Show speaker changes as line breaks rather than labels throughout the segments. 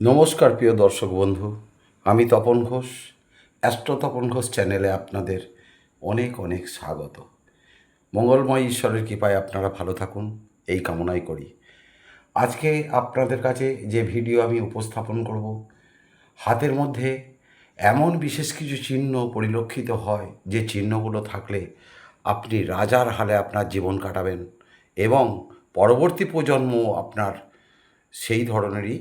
নমস্কার প্রিয় দর্শক বন্ধু, আমি তপন ঘোষ, অ্যাস্ট্রো তপন ঘোষ চ্যানেলে আপনাদের অনেক অনেক স্বাগত। মঙ্গলময় ঈশ্বরের কৃপায় আপনারা ভালো থাকুন, এই কামনাই করি। আজকে আপনাদের কাছে যে ভিডিও আমি উপস্থাপন করব, হাতের মধ্যে এমন বিশেষ কিছু চিহ্ন পরিলক্ষিত হয়, যে চিহ্নগুলো থাকলে আপনি রাজার হালে আপনার জীবন কাটাবেন এবং পরবর্তী প্রজন্ম আপনার সেই ধরনেরই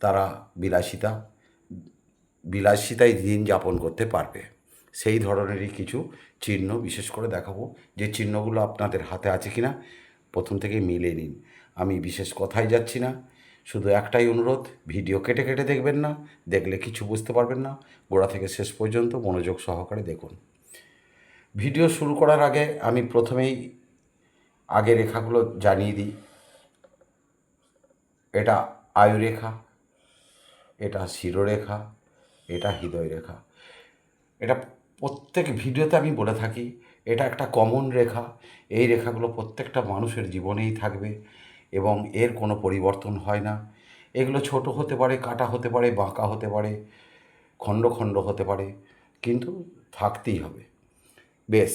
তারা বিলাসিতা বিলাসিতায় দিন যাপন করতে পারবে। সেই ধরনেরই কিছু চিহ্ন বিশেষ করে দেখাবো। যে চিহ্নগুলো আপনাদের হাতে আছে কিনা, প্রথম থেকে মিলে নিন। আমি বিশেষ কথাই যাচ্ছি না। শুধু একটাই অনুরোধ, ভিডিও কেটে কেটে দেখবেন না, দেখলে কিছু বুঝতে পারবেন না। গোড়া থেকে শেষ পর্যন্ত মনোযোগ সহকারে দেখুন। ভিডিও শুরু করার আগে আমি প্রথমেই আগে রেখাগুলো জানিয়ে দিই। এটা আয়ুরেখা। এটা শিরোরেখা, এটা হৃদয় রেখা এটা প্রত্যেক ভিডিওতে আমি বলে থাকি, এটা একটা কমন রেখা। এই রেখাগুলো প্রত্যেকটা মানুষের জীবনেই থাকবে এবং এর কোনো পরিবর্তন হয় না। এগুলো ছোট হতে পারে, কাটা হতে পারে, বাঁকা হতে পারে, খণ্ড খণ্ড হতে পারে, কিন্তু থাকতেই হবে। বেশ,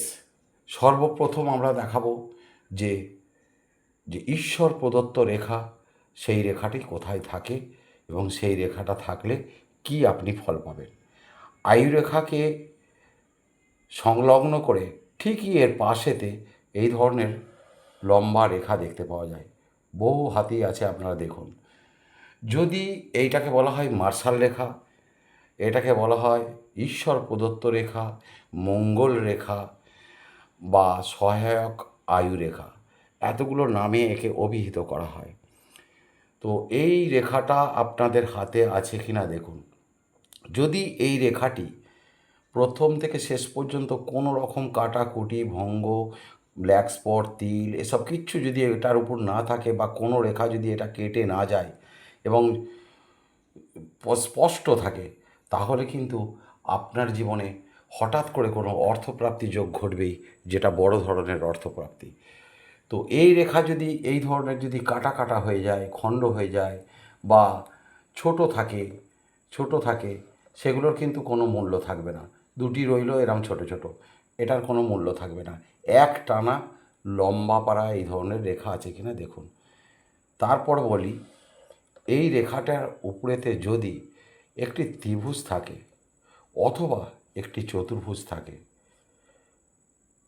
সর্বপ্রথম আমরা দেখাবো যে যে ঈশ্বর প্রদত্ত রেখা, সেই রেখাটি কোথায় থাকে এবং সেই রেখাটা থাকলে কি আপনি ফল পাবেন। আয়ুরেখাকে সংলগ্ন করে ঠিকই এর পাশেতে এই ধরনের লম্বা রেখা দেখতে পাওয়া যায়। বহু হাতি আছে, আপনারা দেখুন। যদি এইটাকে বলা হয় মার্শাল রেখা, এটাকে বলা হয় ঈশ্বর প্রদত্ত রেখা, মঙ্গল রেখা বা সহায়ক আয়ু রেখা, এতগুলো নামে একে অভিহিত করা হয়। তো এই রেখাটা আপনাদের হাতে আছে কি না দেখুন। যদি এই রেখাটি প্রথম থেকে শেষ পর্যন্ত কোনো রকম কাটাকুটি, ভঙ্গ ব্ল্যাক স্পট তিল, এসব কিচ্ছু যদি এটার উপর না থাকে বা কোনো রেখা যদি এটা কেটে না যায় এবং স্পষ্ট থাকে, তাহলে কিন্তু আপনার জীবনে হঠাৎ করে কোনো অর্থপ্রাপ্তি যোগ ঘটবেই, যেটা বড় ধরনের অর্থপ্রাপ্তি। তো এই রেখা যদি, এই ধরনের যদি কাটা কাটা হয়ে যায়, খণ্ড হয়ে যায় বা ছোট থাকে ছোট থাকে, সেগুলোর কিন্তু কোনো মূল্য থাকবে না। দুটি রইল এরম ছোট ছোট, এটার কোনো মূল্য থাকবে না। এক টানা লম্বা পাড়া এই ধরনের রেখা আছে কিনা দেখুন। তারপর বলি, এই রেখাটার উপরেতে যদি একটি ত্রিভুজ থাকে অথবা একটি চতুর্ভুজ থাকে,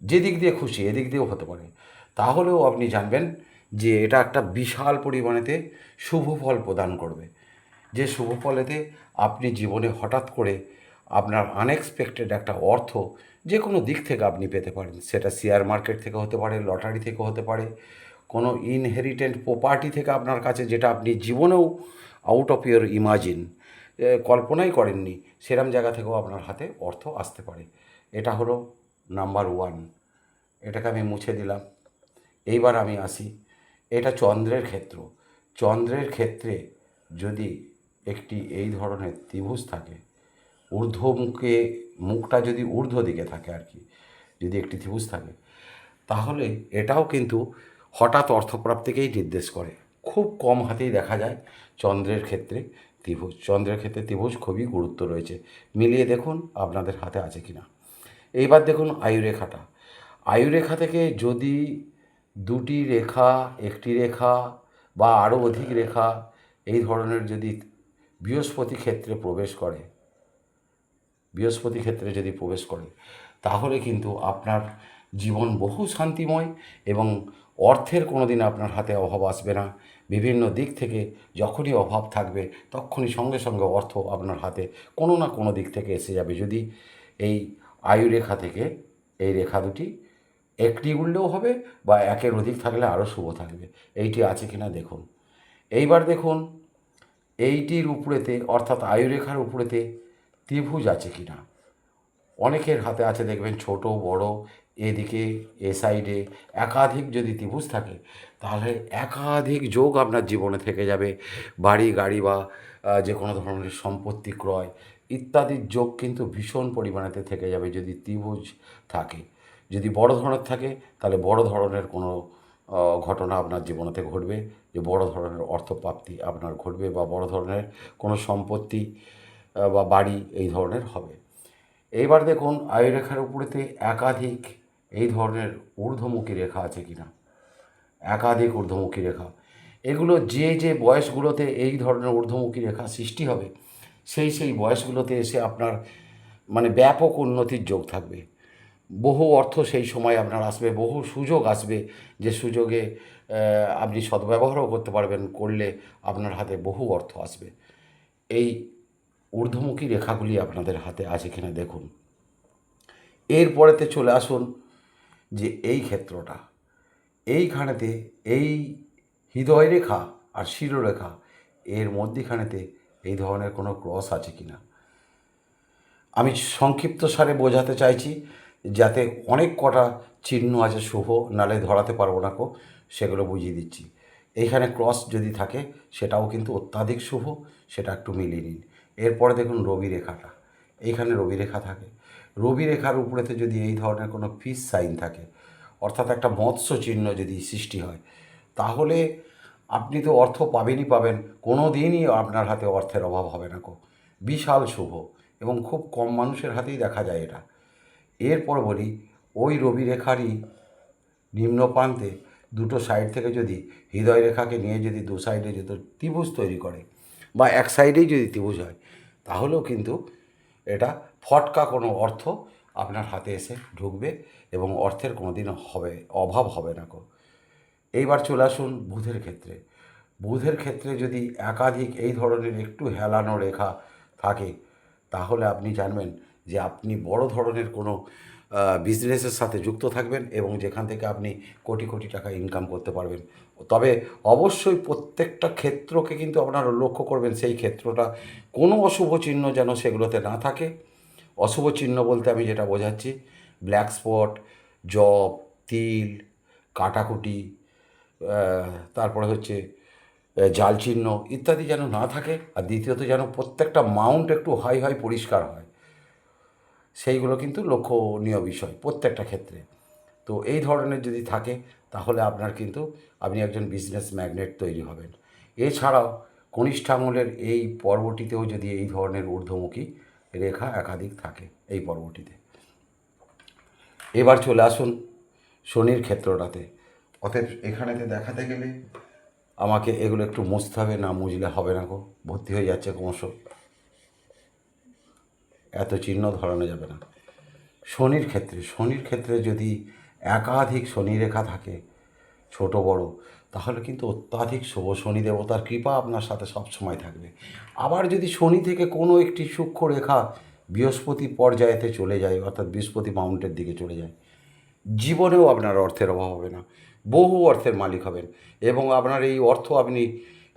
যেদিক দিয়ে খুশি এদিক দিয়েও হতে পারে। তাহলেও আপনি জানবেন যে এটা একটা বিশাল পরিমাণেতে শুভ ফল প্রদান করবে। যে শুভ ফলেতে আপনি জীবনে হঠাৎ করে আপনার আনএক্সপেক্টেড একটা অর্থ যে কোনো দিক থেকে আপনি পেতে পারেন। সেটা শেয়ার মার্কেট থেকে হতে পারে লটারি থেকে হতে পারে, কোনো ইনহেরিটেন্ট প্রপার্টি থেকে আপনার কাছে যেটা আপনি জীবনেও আউট অফ ইয়োর ইমাজিন কল্পনাই করেননি, সেরম জায়গা থেকেও আপনার হাতে অর্থ আসতে পারে। এটা হলো নাম্বার ওয়ান এটাকে আমি মুছে দিলাম। এইবার আমি আসি। এটা চন্দ্রের ক্ষেত্র। চন্দ্রের ক্ষেত্রে যদি একটি এই ধরনের ত্রিভুজ থাকে, ঊর্ধ্বমুখে মুখটা যদি ঊর্ধ্ব দিকে থাকে আর কি, যদি একটি ত্রিভুজ থাকে, তাহলে এটাও কিন্তু হঠাৎ অর্থপ্রাপ্তিকেই নির্দেশ করে। খুব কম হাতেই দেখা যায় চন্দ্রের ক্ষেত্রে ত্রিভুজ। চন্দ্রের ক্ষেত্রে ত্রিভুজ খুবই গুরুত্ব রয়েছে। মিলিয়ে দেখুন আপনাদের হাতে আছে কি না এইবার দেখুন আয়ুরেখাটা। আয়ুরেখা থেকে যদি দুটি রেখা, একটি রেখা বা আরও অধিক রেখা এই ধরনের যদি বৃহস্পতি ক্ষেত্রে প্রবেশ করে, বৃহস্পতি ক্ষেত্রে যদি প্রবেশ করে, তাহলে কিন্তু আপনার জীবন বহু শান্তিময় এবং অর্থের কোনো দিন আপনার হাতে অভাব আসবে না। বিভিন্ন দিক থেকে যখনই অভাব থাকবে, তখনই সঙ্গে সঙ্গে অর্থ আপনার হাতে কোনো না কোনো দিক থেকে এসে যাবে। যদি এই আয়ু রেখা থেকে এই রেখা দুটি একটি উঠলেও হবে বা একের অধিক থাকলে আরও শুভ থাকবে। এইটি আছে কিনা দেখুন। এইবার দেখুন, এইটির উপরেতে, অর্থাৎ আয়ুরেখার উপরেতে ত্রিভুজ আছে কি না অনেকের হাতে আছে, দেখবেন ছোট, বড়, এদিকে, এ সাইডে একাধিক যদি ত্রিভুজ থাকে, তাহলে একাধিক যোগ আপনার জীবনে থেকে যাবে। বাড়ি, গাড়ি বা যে কোনো ধরনের সম্পত্তি, ক্রয় ইত্যাদির যোগ কিন্তু ভীষণ পরিমাণেতে থেকে যাবে যদি ত্রিভুজ থাকে। যদি বড় ধরনের থাকে, তাহলে বড় ধরনের কোনো ঘটনা আপনার জীবনেতে ঘটবে। যে বড় ধরনের অর্থপ্রাপ্তি আপনার ঘটবে বা বড় ধরনের কোনো সম্পত্তি বা বাড়ি এই ধরনের হবে। এইবার দেখুন, আয়ুরেখার উপরেতে একাধিক এই ধরনের ঊর্ধ্বমুখী রেখা আছে কিনা একাধিক ঊর্ধ্বমুখী রেখা। এগুলো যে যে বয়সগুলোতে এই ধরনের ঊর্ধ্বমুখী রেখা সৃষ্টি হবে, সেই সেই বয়সগুলোতে এসে আপনার মানে ব্যাপক উন্নতির যোগ থাকবে। বহু অর্থ সেই সময় আপনার আসবে, বহু সুযোগ আসবে যে সুযোগে আপনি সদ্ব্যবহারও করতে পারবেন, করলে আপনার হাতে বহু অর্থ আসবে। এই ঊর্ধ্বমুখী রেখাগুলি আপনাদের হাতে আছে কিনা দেখুন। এরপরেতে চলে আসুন যে এই ক্ষেত্রটা। এইখানেতে এই হৃদয় রেখা আর শিরোরেখা, এর মধ্যিখানেতে এই ধরনের কোনো ক্রস আছে কিনা। আমি সংক্ষিপ্ত সারে বোঝাতে চাইছি যাতে অনেক কটা চিহ্ন আছে শুভ, নালে ধরাতে পারব না কো, সেগুলো বুঝিয়ে দিচ্ছি। এইখানে ক্রস যদি থাকে, সেটাও কিন্তু অত্যাধিক শুভ, সেটা একটু মিলিয়ে নিন। এরপরে দেখুন রবি রেখাটা এইখানে রবি রেখা থাকে। রবি রেখার উপরেতে যদি এই ধরনের কোনো ফিস সাইন থাকে, অর্থাৎ একটা মৎস্য চিহ্ন যদি সৃষ্টি হয়, তাহলে আপনি তো অর্থ পাবেনই পাবেন, কোনো দিনই আপনার হাতে অর্থের অভাব হবে না কো। বিশাল শুভ এবং খুব কম মানুষের হাতেই দেখা যায় এটা। এরপর বলি ওই রবি রেখারই নিম্ন প্রান্তে দুটো সাইড থেকে যদি হৃদয় রেখাকে নিয়ে যদি দু সাইডে যদি ত্রিভুজ তৈরি করে বা এক সাইডেই যদি ত্রিভুজ হয়, তাহলেও কিন্তু এটা ফটকা কোনো অর্থ আপনার হাতে এসে ঢুকবে এবং অর্থের কোনো দিন হবে, অভাব হবে না কো। এইবার চলে আসুন বুধের ক্ষেত্রে। বুধের ক্ষেত্রে যদি একাধিক এই ধরনের একটু হেলানো রেখা থাকে, তাহলে আপনি জানবেন যে আপনি বড় ধরনের কোনো বিজনেসের সাথে যুক্ত থাকবেন এবং যেখান থেকে আপনি কোটি কোটি টাকা ইনকাম করতে পারবেন। তবে অবশ্যই প্রত্যেকটা ক্ষেত্রকে কিন্তু আপনারা লক্ষ্য করবেন, সেই ক্ষেত্রটা কোনো অশুভ চিহ্ন যেন সেগুলোতে না থাকে। অশুভ চিহ্ন বলতে আমি যেটা বোঝাচ্ছি ব্ল্যাক স্পট জব তিল, কাটাকুটি তারপরে হচ্ছে জাল চিহ্ন ইত্যাদি যেন না থাকে। আর দ্বিতীয়ত যেন প্রত্যেকটা মাউন্ট একটু হাই হাই পরিষ্কার হয়। সেইগুলো কিন্তু লক্ষণীয় বিষয় প্রত্যেকটা ক্ষেত্রে। তো এই ধরনের যদি থাকে, তাহলে আপনার কিন্তু আপনি একজন বিজনেস ম্যাগনেট তৈরি হবেন। এছাড়াও কনিষ্ঠ আঙুলের এই পর্বটিতেও যদি এই ধরনের ঊর্ধ্বমুখী রেখা একাধিক থাকে এই পর্বটিতে। এবার চলে আসুন শনির ক্ষেত্রটাতে। অতএব এখানেতে দেখাতে গেলে আমাকে এগুলো একটু মুছতে হবে, না মুজলে হবে না গো, ভর্তি হয়ে যাচ্ছে ক্রমশ। চিহ্ন ধরানো যাবে না। শনির ক্ষেত্রে শনির ক্ষেত্রে যদি একাধিক শনি রেখা থাকে, ছোট, বড়, তাহলে কিন্তু অত্যাধিক শুভ শনি দেবতার কৃপা আপনার সাথে সব সময় থাকবে। আবার যদি শনি থেকে কোনো একটি সূক্ষ্ম রেখা বৃহস্পতি পর্যায়েতে চলে যায়, অর্থাৎ বৃহস্পতি মাউন্টের দিকে চলে যায়, জীবনেও আপনার অর্থের অভাব হবে না। বহু অর্থের মালিক হবেন এবং আপনার এই অর্থ আপনি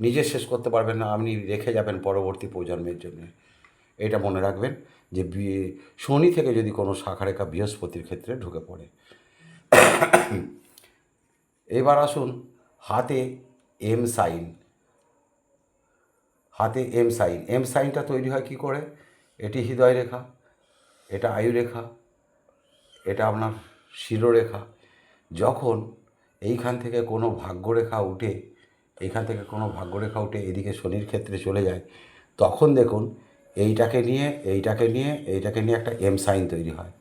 নিজে শেষ করতে পারবেন না, আপনি রেখে যাবেন পরবর্তী প্রজন্মের জন্য। এটা মনে রাখবেন। যে শনি থেকে যদি কোনো শাখারেখা বৃহস্পতির ক্ষেত্রে ঢুকে পড়ে। এবার আসুন হাতে এম সাইন হাতে এম সাইন এম সাইনটা তৈরি হয় কি করে? এটি হৃদয় রেখা এটা আয়ু রেখা এটা আপনার শিরোরেখা। যখন এইখান থেকে কোনো ভাগ্যরেখা উঠে, এইখান থেকে কোনো ভাগ্যরেখা উঠে এদিকে শনির ক্ষেত্রে চলে যায়, তখন দেখুন এইটাকে নিয়ে এইটাকে নিয়ে এইটাকে নিয়ে একটা এম সাইন তৈরি হয়।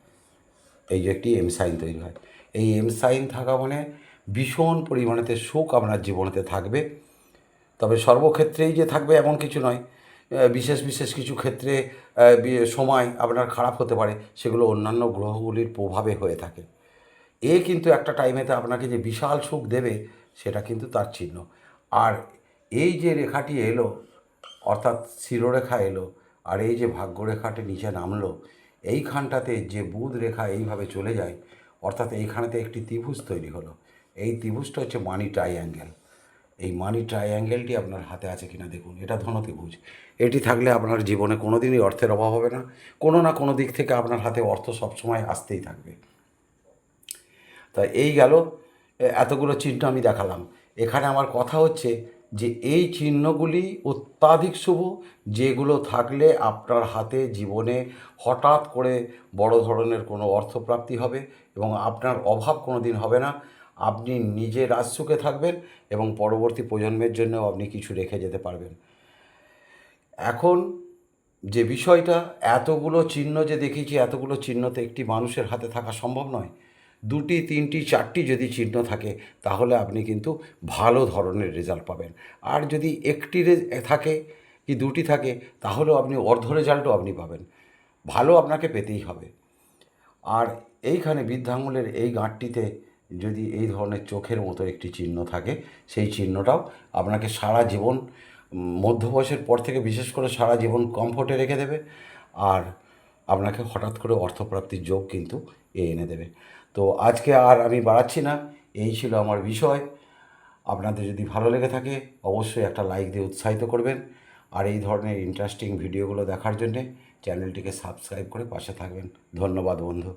এই যে একটি এম সাইন তৈরি হয়। এই এম সাইন থাকা মানে ভীষণ পরিমাণেতে সুখ আপনার জীবনেতে থাকবে। তবে সর্বক্ষেত্রেই যে থাকবে এমন কিছু নয়। বিশেষ বিশেষ কিছু ক্ষেত্রে সময় আপনার খারাপ হতে পারে, সেগুলো অন্যান্য গ্রহগুলির প্রভাবে হয়ে থাকে। এ কিন্তু একটা টাইমেতে আপনাকে যে বিশাল সুখ দেবে, সেটা কিন্তু তার চিহ্ন। আর এই যে রেখাটি এলো, অর্থাৎ শিরোরেখা এলো আর এই যে ভাগ্যরেখাটি নিচে নামলো, এইখানটাতে যে বুধ রেখা এইভাবে চলে যায়, অর্থাৎ এইখানেতে একটি ত্রিভুজ তৈরি হলো। এই ত্রিভুজটা হচ্ছে মানি ট্রাইঅ্যাঙ্গেল এই মানি ট্রাইঅ্যাঙ্গেলটি আপনার হাতে আছে কিনা দেখুন, এটা ধনত্রিভুজ। এটি থাকলে আপনার জীবনে কোনো দিনই অর্থের অভাব হবে না, কোনো না কোনো দিক থেকে আপনার হাতে অর্থ সবসময় আসতেই থাকবে। তা এই গেল এতগুলো চিহ্ন আমি দেখালাম। এখানে আমার কথা হচ্ছে যে এই চিহ্নগুলি অত্যাধিক শুভ, যেগুলো থাকলে আপনার হাতে জীবনে হঠাৎ করে বড় ধরনের কোনো অর্থপ্রাপ্তি হবে এবং আপনার অভাব কোনো দিন হবে না। আপনি নিজে রাজসুখে থাকবেন এবং পরবর্তী প্রজন্মের জন্যও আপনি কিছু রেখে যেতে পারবেন। এখন যে বিষয়টা, এতগুলো চিহ্ন যে দেখেছি এতগুলো চিহ্নতে একটি মানুষের হাতে থাকা সম্ভব নয়। দুটি, তিনটি, চারটি যদি চিহ্ন থাকে, তাহলে আপনি কিন্তু ভালো ধরনের রেজাল্ট পাবেন। আর যদি একটি থাকে কি দুটি থাকে, তাহলেও আপনি অর্ধ রেজাল্টও আপনি পাবেন। ভালো আপনাকে পেতেই হবে। আর এইখানে বৃদ্ধাঙ্গুলের এই গাঁটটিতে যদি এই ধরনের চোখের মতো একটি চিহ্ন থাকে, সেই চিহ্নটাও আপনাকে সারা জীবন মধ্য বয়সের পর থেকে বিশেষ করে সারা জীবন কমফোর্টে রেখে দেবে। আর আপনাকে হঠাৎ করে অর্থপ্রাপ্তির যোগ কিন্তু এ এনে দেবে। তো আজকে আর আমি বাড়াচ্ছি না, এই ছিল আমার বিষয়। আপনাদের যদি ভালো লেগে থাকে, অবশ্যই একটা লাইক দিয়ে উৎসাহিত করবেন। আর এই ধরনের ইন্টারেস্টিং ভিডিওগুলো দেখার জন্যে চ্যানেলটিকে সাবস্ক্রাইব করে পাশে থাকবেন। ধন্যবাদ বন্ধু।